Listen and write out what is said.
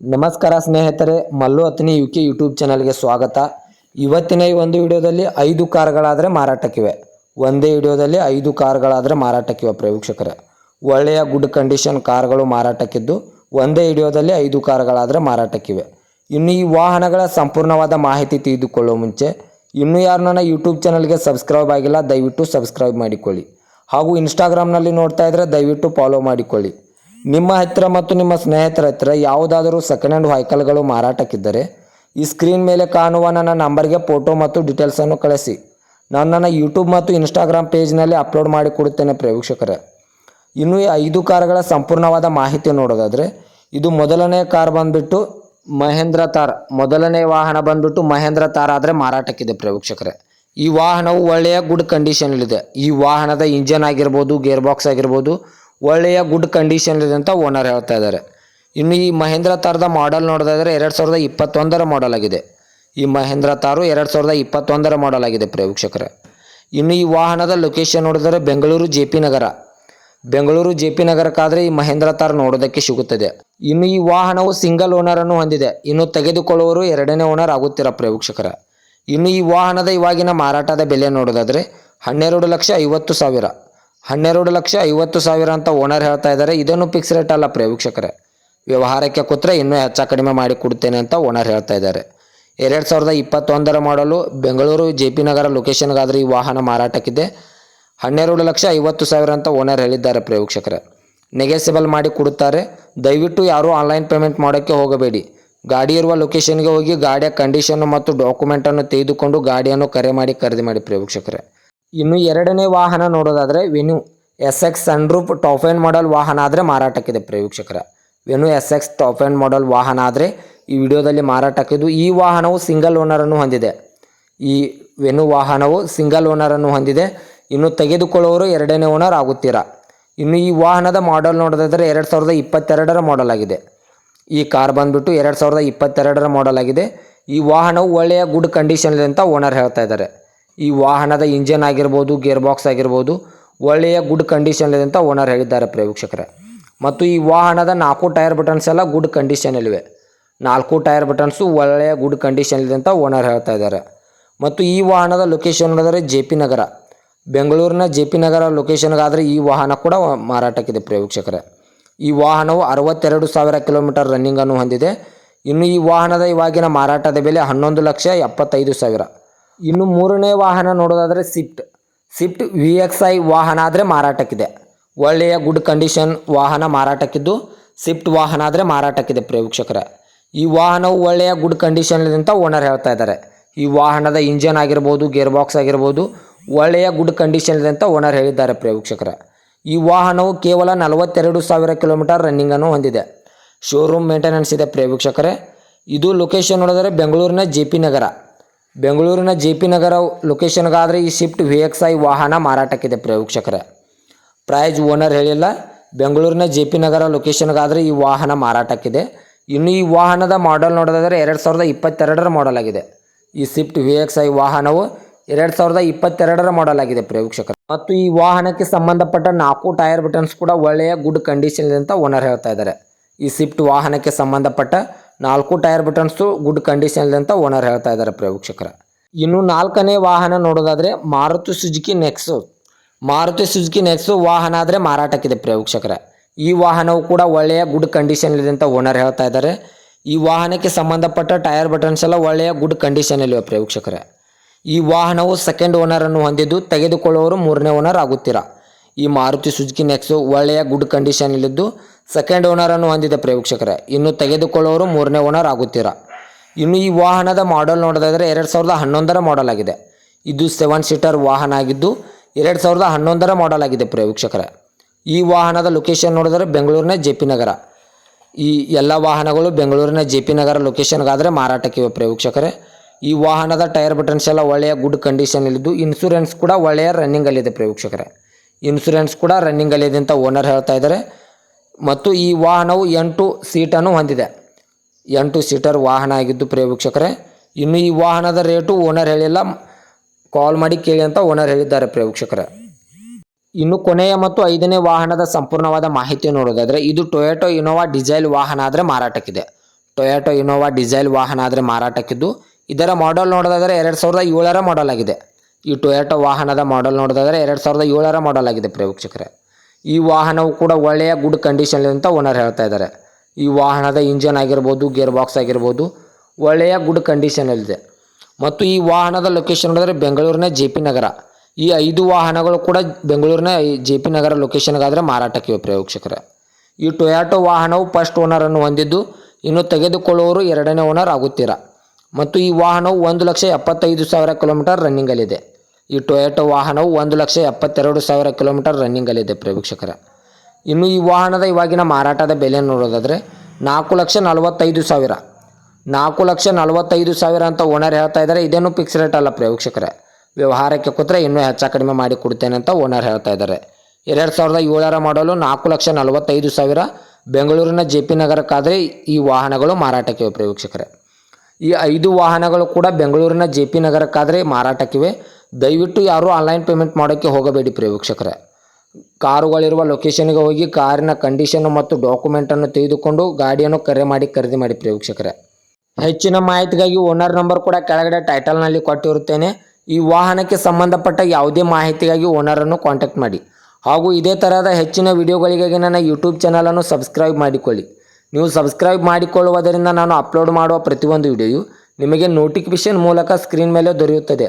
ನಮಸ್ಕಾರ ಸ್ನೇಹಿತರೆ, Mallu Athni U K YouTube ಚಾನಲ್ಗೆ ಸ್ವಾಗತ. ಇವತ್ತಿನ ಈ ಒಂದು ವಿಡಿಯೋದಲ್ಲಿ ಐದು ಕಾರ್ಗಳಾದರೆ ಮಾರಾಟಕ್ಕಿವೆ. ಒಂದೇ ವಿಡಿಯೋದಲ್ಲಿ ಐದು ಕಾರ್ಗಳಾದರೆ ಮಾರಾಟಕ್ಕಿವೆ ಪ್ರೇಕ್ಷಕರೇ. ಒಳ್ಳೆಯ ಗುಡ್ ಕಂಡೀಷನ್ ಕಾರ್ಗಳು ಮಾರಾಟಕ್ಕಿದ್ದು, ಒಂದೇ ವಿಡಿಯೋದಲ್ಲಿ ಐದು ಕಾರ್ಗಳಾದರೆ ಮಾರಾಟಕ್ಕಿವೆ. ಇನ್ನು ಈ ವಾಹನಗಳ ಸಂಪೂರ್ಣವಾದ ಮಾಹಿತಿ ತಿಳಿದುಕೊಳ್ಳುವ ಮುಂಚೆ, ಇನ್ನೂ ಯಾರು ನನ್ನ ಯೂಟ್ಯೂಬ್ ಚಾನಲ್ಗೆ ಸಬ್ಸ್ಕ್ರೈಬ್ ಆಗಿಲ್ಲ, ದಯವಿಟ್ಟು ಸಬ್ಸ್ಕ್ರೈಬ್ ಮಾಡಿಕೊಳ್ಳಿ. ಹಾಗೂ ಇನ್ಸ್ಟಾಗ್ರಾಮ್ನಲ್ಲಿ ನೋಡ್ತಾ ಇದ್ದರೆ ದಯವಿಟ್ಟು ಫಾಲೋ ಮಾಡಿಕೊಳ್ಳಿ. ನಿಮ್ಮ ಹತ್ತಿರ ಮತ್ತು ನಿಮ್ಮ ಸ್ನೇಹಿತರ ಹತ್ತಿರ ಯಾವುದಾದರೂ ಸೆಕೆಂಡ್ ಹ್ಯಾಂಡ್ ವೆಹಿಕಲ್ಗಳು ಮಾರಾಟಕ್ಕಿದ್ದರೆ, ಈ ಸ್ಕ್ರೀನ್ ಮೇಲೆ ಕಾಣುವ ನನ್ನ ನಂಬರ್ಗೆ ಫೋಟೋ ಮತ್ತು ಡೀಟೇಲ್ಸನ್ನು ಕಳಿಸಿ. ನಾನು ನನ್ನ ಯೂಟ್ಯೂಬ್ ಮತ್ತು ಇನ್ಸ್ಟಾಗ್ರಾಮ್ ಪೇಜ್ನಲ್ಲಿ ಅಪ್ಲೋಡ್ ಮಾಡಿ ಕೊಡುತ್ತೇನೆ ಪ್ರೇಕ್ಷಕರೇ. ಇನ್ನು ಐದು ಕಾರ್ಗಳ ಸಂಪೂರ್ಣವಾದ ಮಾಹಿತಿ ನೋಡೋದಾದರೆ, ಇದು ಮೊದಲನೇ ಕಾರ್ ಬಂದ್ಬಿಟ್ಟು ಮಹೇಂದ್ರ ತಾರ್, ಮೊದಲನೇ ವಾಹನ ಬಂದ್ಬಿಟ್ಟು ಮಹೇಂದ್ರ ತಾರ್ ಆದರೆ ಮಾರಾಟಕ್ಕಿದೆ ಪ್ರೇಕ್ಷಕರೇ. ಈ ವಾಹನವು ಒಳ್ಳೆಯ ಗುಡ್ ಕಂಡೀಷನಲ್ಲಿದೆ ಈ ವಾಹನದ ಇಂಜನ್ ಆಗಿರ್ಬೋದು ಗೇರ್ ಬಾಕ್ಸ್ ಆಗಿರ್ಬೋದು ಒಳ್ಳೆಯ ಗುಡ್ ಕಂಡೀಷನ್ ಇದೆ ಅಂತ ಓನರ್ ಹೇಳ್ತಾ ಇದ್ದಾರೆ. ಇನ್ನು ಈ ಮಹೇಂದ್ರ ತಾರದ ಮಾಡೆಲ್ ನೋಡೋದಾದರೆ ಎರಡು ಸಾವಿರದ ಇಪ್ಪತ್ತೊಂದರ ಮಾಡೆಲ್ ಆಗಿದೆ. ಈ ಮಹೇಂದ್ರ ತಾರು ಎರಡು ಸಾವಿರದ ಇಪ್ಪತ್ತೊಂದರ ಮಾಡೆಲ್ ಆಗಿದೆ ಪ್ರೇಕ್ಷಕರೇ. ಇನ್ನು ಈ ವಾಹನದ ಲೊಕೇಶನ್ ನೋಡಿದರೆ Bengaluru J P Nagar. Bengaluru J P ನಗರಕ್ಕಾದರೆ ಈ ಮಹೇಂದ್ರ ತಾರ್ ನೋಡೋದಕ್ಕೆ ಸಿಗುತ್ತದೆ. ಇನ್ನು ಈ ವಾಹನವು ಸಿಂಗಲ್ ಓನರ್ ಅನ್ನು ಹೊಂದಿದೆ. ಇನ್ನು ತೆಗೆದುಕೊಳ್ಳುವವರು ಎರಡನೇ ಓನರ್ ಆಗುತ್ತಿರ ಪ್ರೇಕ್ಷಕರ. ಇನ್ನು ಈ ವಾಹನದ ಇವಾಗಿನ ಮಾರಾಟದ ಬೆಲೆ ನೋಡೋದಾದರೆ ಹನ್ನೆರಡು ಲಕ್ಷ ಐವತ್ತು ಸಾವಿರ. ಹನ್ನೆರಡು ಲಕ್ಷ ಐವತ್ತು ಸಾವಿರ ಅಂತ ಓನರ್ ಹೇಳ್ತಾ ಇದ್ದಾರೆ. ಇದನ್ನು ಫಿಕ್ಸ್ ರೇಟ್ ಅಲ್ಲ ಪ್ರೇಕ್ಷಕರೇ ವ್ಯವಹಾರಕ್ಕೆ ಕೂತ್ರೆ ಇನ್ನೂ ಹೆಚ್ಚು ಕಡಿಮೆ ಮಾಡಿ ಕೊಡ್ತೇನೆ ಅಂತ ಓನರ್ ಹೇಳ್ತಾ ಇದ್ದಾರೆ. ಎರಡು ಸಾವಿರದ ಇಪ್ಪತ್ತೊಂದರ ಮಾಡಲು ಬೆಂಗಳೂರು ಜೆ ಪಿ ನಗರ ಲೊಕೇಶನ್ಗಾದರೆ ಈ ವಾಹನ ಮಾರಾಟಕ್ಕಿದೆ. ಹನ್ನೆರಡು ಲಕ್ಷ ಐವತ್ತು ಸಾವಿರ ಅಂತ ಓನರ್ ಹೇಳಿದ್ದಾರೆ ಪ್ರೇಕ್ಷಕರೇ ನೆಗೆಸಿಬಲ್ ಮಾಡಿ ಕೊಡುತ್ತಾರೆ. ದಯವಿಟ್ಟು ಯಾರೂ ಆನ್ಲೈನ್ ಪೇಮೆಂಟ್ ಮಾಡೋಕ್ಕೆ ಹೋಗಬೇಡಿ. ಗಾಡಿ ಇರುವ ಲೊಕೇಶನ್ಗೆ ಹೋಗಿ ಗಾಡಿಯ ಕಂಡೀಷನ್ನು ಮತ್ತು ಡಾಕ್ಯುಮೆಂಟನ್ನು ತೆಗೆದುಕೊಂಡು ಗಾಡಿಯನ್ನು ಕರೆ ಮಾಡಿ ಖರೀದಿ ಮಾಡಿ ಪ್ರೇಕ್ಷಕರೇ ಇನ್ನು ಎರಡನೇ ವಾಹನ ನೋಡೋದಾದರೆ Venue S X sunroof top end model ವಾಹನ ಆದರೆ ಮಾರಾಟಕ್ಕಿದೆ ಪ್ರೇಕ್ಷಕರ. Venue S X top end model ವಾಹನ ಆದರೆ ಈ ವಿಡಿಯೋದಲ್ಲಿ ಮಾರಾಟಕ್ಕಿದ್ದು ಈ ವಾಹನವು ಸಿಂಗಲ್ ಓನರನ್ನು ಹೊಂದಿದೆ. ಈ ವೆನು ವಾಹನವು ಸಿಂಗಲ್ ಓನರನ್ನು ಹೊಂದಿದೆ. ಇನ್ನು ತೆಗೆದುಕೊಳ್ಳುವವರು ಎರಡನೇ ಓನರ್ ಆಗುತ್ತೀರಾ? ಇನ್ನು ಈ ವಾಹನದ ಮಾಡೆಲ್ ನೋಡೋದಾದರೆ ಎರಡು ಸಾವಿರದ ಇಪ್ಪತ್ತೆರಡರ ಮಾಡೆಲ್ ಆಗಿದೆ. ಈ ಕಾರ್ ಬಂದ್ಬಿಟ್ಟು ಎರಡು ಸಾವಿರದ ಇಪ್ಪತ್ತೆರಡರ ಮಾಡೆಲ್ ಆಗಿದೆ. ಈ ವಾಹನವು ಒಳ್ಳೆಯ ಗುಡ್ ಕಂಡೀಷನ್ ಇದೆ ಅಂತ ಓನರ್ ಹೇಳ್ತಾ ಇದ್ದಾರೆ. ಈ ವಾಹನದ ಇಂಜನ್ ಆಗಿರ್ಬೋದು ಗೇರ್ ಬಾಕ್ಸ್ ಆಗಿರ್ಬೋದು, ಒಳ್ಳೆಯ ಗುಡ್ ಕಂಡೀಷನ್ ಇದೆ ಅಂತ ಓನರ್ ಹೇಳಿದ್ದಾರೆ ಪ್ರೇಕ್ಷಕರೇ. ಮತ್ತು ಈ ವಾಹನದ ನಾಲ್ಕು ಟೈರ್ ಬಟನ್ಸ್ ಎಲ್ಲ ಗುಡ್ ಕಂಡೀಷನಲ್ಲಿವೆ ನಾಲ್ಕು ಟೈರ್ ಬಟನ್ಸು ಒಳ್ಳೆಯ ಗುಡ್ ಕಂಡೀಷನ್ ಇದೆ ಅಂತ ಓನರ್ ಹೇಳ್ತಾ ಇದ್ದಾರೆ. ಮತ್ತು ಈ ವಾಹನದ ಲೊಕೇಶನ್ ನೋಡಿದರೆ ಜೆ ಪಿ ನಗರ. ಬೆಂಗಳೂರಿನ ಜೆ ಪಿ ನಗರ ಲೊಕೇಶನ್ಗಾದರೆ ಈ ವಾಹನ ಕೂಡ ಮಾರಾಟಕ್ಕಿದೆ ಪ್ರೇಕ್ಷಕರೇ. ಈ ವಾಹನವು ಅರವತ್ತೆರಡು ಸಾವಿರ ಕಿಲೋಮೀಟರ್ ರನ್ನಿಂಗನ್ನು ಹೊಂದಿದೆ. ಇನ್ನು ಈ ವಾಹನದ ಇವಾಗಿನ ಮಾರಾಟದ ಬೆಲೆ ಹನ್ನೊಂದು ಲಕ್ಷ ಎಪ್ಪತ್ತೈದು ಸಾವಿರ. ಇನ್ನು ಮೂರನೇ ವಾಹನ ನೋಡೋದಾದರೆ Swift Swift V X I ವಾಹನ ಆದರೆ ಮಾರಾಟಕ್ಕಿದೆ. ಒಳ್ಳೆಯ ಗುಡ್ ಕಂಡೀಷನ್ ವಾಹನ ಮಾರಾಟಕ್ಕಿದ್ದು. ಸ್ವಿಫ್ಟ್ ವಾಹನ ಆದರೆ ಮಾರಾಟಕ್ಕಿದೆ ಪ್ರೇಕ್ಷಕರೇ. ಈ ವಾಹನವು ಒಳ್ಳೆಯ ಗುಡ್ ಕಂಡೀಷನ್ ಅಂತ ಓನರ್ ಹೇಳ್ತಾ ಇದ್ದಾರೆ. ಈ ವಾಹನದ ಇಂಜನ್ ಆಗಿರ್ಬೋದು ಗೇರ್ ಬಾಕ್ಸ್ ಆಗಿರ್ಬೋದು, ಒಳ್ಳೆಯ ಗುಡ್ ಕಂಡೀಷನ್ ಅಂತ ಓನರ್ ಹೇಳಿದ್ದಾರೆ ಪ್ರೇಕ್ಷಕರ. ಈ ವಾಹನವು ಕೇವಲ ನಲವತ್ತೆರಡು ಸಾವಿರ ಕಿಲೋಮೀಟರ್ ರನ್ನಿಂಗನ್ನು ಹೊಂದಿದೆ. ಶೋರೂಮ್ ಮೇಂಟೆನೆನ್ಸ್ ಇದೆ ಪ್ರೇಕ್ಷಕರೇ. ಇದು ಲೊಕೇಶನ್ ನೋಡಿದರೆ ಬೆಂಗಳೂರಿನ ಜೆ ಪಿ ನಗರ. ಬೆಂಗಳೂರಿನ ಜೆ ಪಿ ನಗರ ಲೊಕೇಶನ್ಗಾದರೆ ಈ ಶಿಫ್ಟ್ ವಿ ಎಕ್ಸ್ ಐ ವಾಹನ ಮಾರಾಟಕ್ಕಿದೆ ಪ್ರೇಕ್ಷಕರೇ ಪ್ರೈಸ್ ಓನರ್ ಹೇಳಿಲ್ಲ, ಬೆಂಗಳೂರಿನ ಜೆ ಪಿ ನಗರ ಲೊಕೇಶನ್ಗಾದರೆ ಈ ವಾಹನ ಮಾರಾಟಕ್ಕಿದೆ. ಇನ್ನು ಈ ವಾಹನದ ಮಾಡೆಲ್ ನೋಡೋದಾದರೆ ಎರಡು ಸಾವಿರದ ಇಪ್ಪತ್ತೆರಡರ ಮಾಡೆಲ್ ಆಗಿದೆ. ಈ ಶಿಫ್ಟ್ ವಿ ಎಕ್ಸ್ ಐ ವಾಹನವು ಎರಡು ಸಾವಿರದ ಇಪ್ಪತ್ತೆರಡರ ಮಾಡೆಲ್ ಆಗಿದೆ ಪ್ರೇಕ್ಷಕರು ಮತ್ತು ಈ ವಾಹನಕ್ಕೆ ಸಂಬಂಧಪಟ್ಟ ನಾಲ್ಕು ಟೈರ್ ಬಟನ್ಸ್ ಕೂಡ ಒಳ್ಳೆಯ ಗುಡ್ ಕಂಡೀಷನ್ ಅಂತ ಓನರ್ ಹೇಳ್ತಾ ಇದ್ದಾರೆ. ಈ ಶಿಫ್ಟ್ ವಾಹನಕ್ಕೆ ಸಂಬಂಧಪಟ್ಟ ನಾಲ್ಕು ಟೈರ್ ಬಟನ್ಸು ಗುಡ್ ಕಂಡೀಷನ್ ಅಂತ ಓನರ್ ಹೇಳ್ತಾ ಇದ್ದಾರೆ ಪ್ರೇಕ್ಷಕರ ಇನ್ನು ನಾಲ್ಕನೇ ವಾಹನ ನೋಡೋದಾದರೆ Maruti Suzuki Nexa. Maruti Suzuki Nexa ವಾಹನ ಆದರೆ ಮಾರಾಟಕ್ಕಿದೆ ಪ್ರೇಕ್ಷಕರ ಈ ವಾಹನವು ಕೂಡ ಒಳ್ಳೆಯ ಗುಡ್ ಕಂಡೀಷನ್ ಇದೆ ಅಂತ ಓನರ್ ಹೇಳ್ತಾ ಇದ್ದಾರೆ. ಈ ವಾಹನಕ್ಕೆ ಸಂಬಂಧಪಟ್ಟ ಟೈರ್ ಬಟನ್ಸ್ ಎಲ್ಲ ಒಳ್ಳೆಯ ಗುಡ್ ಕಂಡೀಷನಲ್ಲಿವೆ ಪ್ರೇಕ್ಷಕರೇ ಈ ವಾಹನವು ಸೆಕೆಂಡ್ ಓನರನ್ನು ಹೊಂದಿದ್ದು ತೆಗೆದುಕೊಳ್ಳುವವರು ಮೂರನೇ ಓನರ್ ಆಗುತ್ತೀರಾ. ಈ ಮಾರುತಿ ಸುಜುಕಿ ನೆಕ್ಸು ಒಳ್ಳೆಯ ಗುಡ್ ಕಂಡೀಷನಲ್ಲಿದ್ದು ಸೆಕೆಂಡ್ ಓನರನ್ನು ಹೊಂದಿದೆ ಪ್ರೇಕ್ಷಕರೇ. ಇನ್ನು ತೆಗೆದುಕೊಳ್ಳುವವರು ಮೂರನೇ ಓನರ್ ಆಗುತ್ತೀರಾ? ಇನ್ನು ಈ ವಾಹನದ ಮಾಡೆಲ್ ನೋಡೋದಾದರೆ ಎರಡು ಸಾವಿರದ ಹನ್ನೊಂದರ ಮಾಡೆಲ್ ಆಗಿದೆ. ಇದು ಸೆವೆನ್ ಸೀಟರ್ ವಾಹನ ಆಗಿದ್ದು ಎರಡು ಸಾವಿರದ ಹನ್ನೊಂದರ ಮಾಡೆಲ್ ಆಗಿದೆ ಪ್ರೇಕ್ಷಕರೇ. ಈ ವಾಹನದ ಲೊಕೇಶನ್ ನೋಡಿದರೆ ಬೆಂಗಳೂರಿನ ಜೆ ಪಿ ನಗರ. ಈ ಎಲ್ಲ ವಾಹನಗಳು ಬೆಂಗಳೂರಿನ ಜೆ ಪಿ ನಗರ ಲೊಕೇಶನ್ಗಾದರೆ ಮಾರಾಟಕ್ಕಿವೆ ಪ್ರೇಕ್ಷಕರೇ. ಈ ವಾಹನದ ಟೈರ್ ಬಟನ್ಸ್ ಎಲ್ಲ ಒಳ್ಳೆಯ ಗುಡ್ ಕಂಡೀಷನಲ್ಲಿದ್ದು ಇನ್ಸೂರೆನ್ಸ್ ಕೂಡ ಒಳ್ಳೆಯ ರನ್ನಿಂಗಲ್ಲಿದೆ ಪ್ರೇಕ್ಷಕರೇ. ಇನ್ಸೂರೆನ್ಸ್ ಕೂಡ ರನ್ನಿಂಗಲ್ಲಿದೆ ಅಂತ ಓನರ್ ಹೇಳ್ತಾ ಇದ್ದಾರೆ ಮತ್ತು ಈ ವಾಹನವು ಎಂಟು ಸೀಟನ್ನು ಹೊಂದಿದೆ. ಎಂಟು ಸೀಟರ್ ವಾಹನ ಆಗಿದ್ದು ಪ್ರೇಕ್ಷಕರೇ ಇನ್ನು ಈ ವಾಹನದ ರೇಟು ಓನರ್ ಹೇಳಿಲ್ಲ. ಕಾಲ್ ಮಾಡಿ ಕೇಳಿ ಅಂತ ಓನರ್ ಹೇಳಿದ್ದಾರೆ ಪ್ರೇಕ್ಷಕರೇ ಇನ್ನು ಕೊನೆಯ ಮತ್ತು ಐದನೇ ವಾಹನದ ಸಂಪೂರ್ಣವಾದ ಮಾಹಿತಿ ನೋಡೋದಾದರೆ, ಇದು ಟೊಯೊಟೊ ಇನೋವಾ ಡಿಸೈಲ್ ವಾಹನ ಆದರೆ ಮಾರಾಟಕ್ಕಿದೆ. ಟೊಯಾಟೊ ಇನೋವಾ ಡಿಸೈಲ್ ವಾಹನ ಆದರೆ ಮಾರಾಟಕ್ಕಿದ್ದು. ಇದರ ಮಾಡೆಲ್ ನೋಡೋದಾದರೆ ಎರಡು ಸಾವಿರದ ಏಳರ ಮಾಡೆಲ್ ಆಗಿದೆ. ಈ ಟೊಯಾಟೊ ವಾಹನದ ಮಾಡೆಲ್ ನೋಡೋದಾದರೆ ಎರಡು ಸಾವಿರದ ಏಳರ ಮಾಡೆಲ್ ಆಗಿದೆ ಪ್ರೇಕ್ಷಕರೇ. ಈ ವಾಹನವು ಕೂಡ ಒಳ್ಳೆಯ ಗುಡ್ ಕಂಡೀಷನ್ ಅಂತ ಓನರ್ ಹೇಳ್ತಾ ಇದ್ದಾರೆ. ಈ ವಾಹನದ ಇಂಜನ್ ಆಗಿರ್ಬೋದು ಗೇರ್ ಬಾಕ್ಸ್ ಆಗಿರ್ಬೋದು, ಒಳ್ಳೆಯ ಗುಡ್ ಕಂಡೀಷನಲ್ಲಿದೆ ಮತ್ತು ಈ ವಾಹನದ ಲೊಕೇಶನ್ ನೋಡಿದ್ರೆ ಬೆಂಗಳೂರಿನ ಜೆ ಪಿ ನಗರ. ಈ ಐದು ವಾಹನಗಳು ಕೂಡ ಬೆಂಗಳೂರಿನ ಜೆ ಪಿ ನಗರ ಲೊಕೇಶನ್ಗಾದರೆ ಮಾರಾಟಕ್ಕಿವೆ ಪ್ರೇಕ್ಷಕರೇ. ಈ ಟೊಯಾಟೊ ವಾಹನವು ಫಸ್ಟ್ ಓನರನ್ನು ಹೊಂದಿದ್ದು, ಇನ್ನು ತೆಗೆದುಕೊಳ್ಳುವವರು ಎರಡನೇ ಓನರ್ ಆಗುತ್ತೀರಾ. ಮತ್ತು ಈ ವಾಹನವು ಒಂದು ಲಕ್ಷ ಎಪ್ಪತ್ತೈದು ಸಾವಿರ ಕಿಲೋಮೀಟರ್ ರನ್ನಿಂಗಲ್ಲಿದೆ ಈ ಟೊಯೋಟೋ ವಾಹನವು ಒಂದು ಲಕ್ಷ ಎಪ್ಪತ್ತೆರಡು ಸಾವಿರ ಕಿಲೋಮೀಟರ್ ರನ್ನಿಂಗಲ್ಲಿದೆ ಪ್ರೇಕ್ಷಕರ. ಇನ್ನು ಈ ವಾಹನದ ಇವಾಗಿನ ಮಾರಾಟದ ಬೆಲೆ ನೋಡೋದಾದರೆ ನಾಲ್ಕು ಲಕ್ಷ ನಲವತ್ತೈದು ಸಾವಿರ. ನಾಲ್ಕು ಲಕ್ಷ ನಲವತ್ತೈದು ಸಾವಿರ ಅಂತ ಓನರ್ ಹೇಳ್ತಾ ಇದ್ದಾರೆ. ಇದೇನು ಫಿಕ್ಸ್ ರೇಟ್ ಅಲ್ಲ ಪ್ರೇಕ್ಷಕರ. ವ್ಯವಹಾರಕ್ಕೆ ಕೂತ್ರೆ ಇನ್ನೂ ಹೆಚ್ಚು ಕಡಿಮೆ ಮಾಡಿ ಕೊಡ್ತೇನೆ ಅಂತ ಓನರ್ ಹೇಳ್ತಾ ಇದ್ದಾರೆ. ಎರಡು ಸಾವಿರದ ಏಳರ ಮಾಡಲು ನಾಲ್ಕು ಲಕ್ಷ ನಲವತ್ತೈದು ಸಾವಿರ ಬೆಂಗಳೂರಿನ ಜೆ ಪಿ ನಗರಕ್ಕಾದರೆ ಈ ವಾಹನಗಳು ಮಾರಾಟಕ್ಕಿವೆ ಪ್ರೇಕ್ಷಕರೇ. ಈ ಐದು ವಾಹನಗಳು ಕೂಡ ಬೆಂಗಳೂರಿನ ಜೆ ಪಿ ನಗರಕ್ಕಾದರೆ ಮಾರಾಟಕ್ಕಿವೆ. ದಯವಿಟ್ಟು ಯಾರೂ ಆನ್ಲೈನ್ ಪೇಮೆಂಟ್ ಮಾಡೋಕ್ಕೆ ಹೋಗಬೇಡಿ ಪ್ರೇಕ್ಷಕರೇ ಕಾರುಗಳಿರುವ ಲೊಕೇಶನ್ಗೆ ಹೋಗಿ ಕಾರಿನ ಕಂಡೀಷನ್ ಮತ್ತು ಡಾಕ್ಯುಮೆಂಟನ್ನು ತೆಗೆದುಕೊಂಡು ಗಾಡಿಯನ್ನು ಕರೆ ಮಾಡಿ ಖರೀದಿ ಮಾಡಿ ಪ್ರೇಕ್ಷಕರೇ ಹೆಚ್ಚಿನ ಮಾಹಿತಿಗಾಗಿ ಓನರ್ ನಂಬರ್ ಕೂಡ ಕೆಳಗಡೆ ಟೈಟಲ್ನಲ್ಲಿ ಕೊಟ್ಟಿರುತ್ತೇನೆ. ಈ ವಾಹನಕ್ಕೆ ಸಂಬಂಧಪಟ್ಟ ಯಾವುದೇ ಮಾಹಿತಿಗಾಗಿ ಓನರನ್ನು ಕಾಂಟ್ಯಾಕ್ಟ್ ಮಾಡಿ. ಹಾಗೂ ಇದೇ ಥರದ ಹೆಚ್ಚಿನ ವಿಡಿಯೋಗಳಿಗಾಗಿ ನನ್ನ ಯೂಟ್ಯೂಬ್ ಚಾನಲನ್ನು ಸಬ್ಸ್ಕ್ರೈಬ್ ಮಾಡಿಕೊಳ್ಳಿ. ನೀವು ಸಬ್ಸ್ಕ್ರೈಬ್ ಮಾಡಿಕೊಳ್ಳುವುದರಿಂದ ನಾನು ಅಪ್ಲೋಡ್ ಮಾಡುವ ಪ್ರತಿಯೊಂದು ವಿಡಿಯೋಯು ನಿಮಗೆ ನೋಟಿಫಿಕೇಶನ್ ಮೂಲಕ ಸ್ಕ್ರೀನ್ ಮೇಲೆ ದೊರೆಯುತ್ತದೆ.